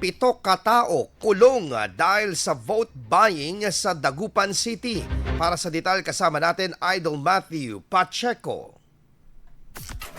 Pito katao kulong dahil sa vote buying sa Dagupan City. Para sa detalye kasama natin, Idol Matthew Pacheco.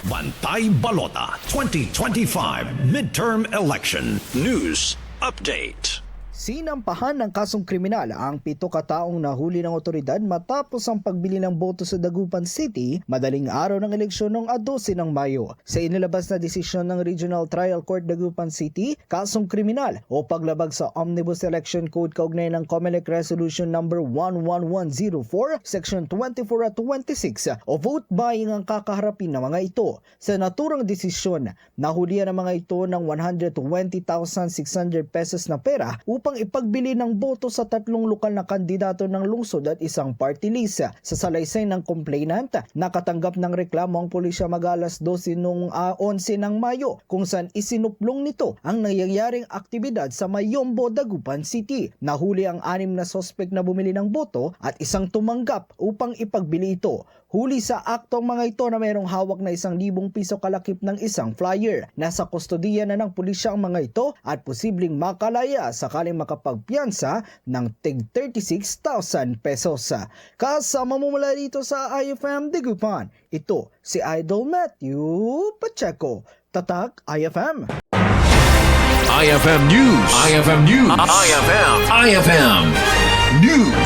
Bantay Balota 2025 Midterm Election News Update. Sinampahan ng kasong kriminal ang pito kataong nahuli ng otoridad matapos ang pagbili ng boto sa Dagupan City madaling araw ng eleksyon noong 12 ng Mayo. Sa inilabas na desisyon ng Regional Trial Court Dagupan City, kasong kriminal o paglabag sa Omnibus Election Code kaugnay ng COMELEC Resolution number 11104, Section 24 at 26 o vote buying ang kakaharapin ng mga ito. Sa naturang desisyon, nahulihan ang mga ito ng 120,600 pesos na pera ipagbili ng boto sa tatlong lokal na kandidato ng lungsod at isang party list. Sa salaysay ng complainant, nakatanggap ng reklamo ang pulisya mag-alas 12 noong ah, 11 ng Mayo kung saan isinuplong nito ang nangyayaring aktibidad sa Mayombo, Dagupan City. Nahuli ang anim na sospek na bumili ng boto at isang tumanggap upang ipagbili ito. Huli sa akto ang mga ito na mayroong hawak na isang libong piso kalakip ng isang flyer. Nasa kustodiya na ng pulisya ang mga ito at posibleng makalaya sakaling makapagpiyansa ng tig 36,000 pesos. Kasama mo mula dito sa IFM Digupan, ito si Idol Matthew Pacheco. Tatak IFM. IFM News. IFM News. IFM. IFM News.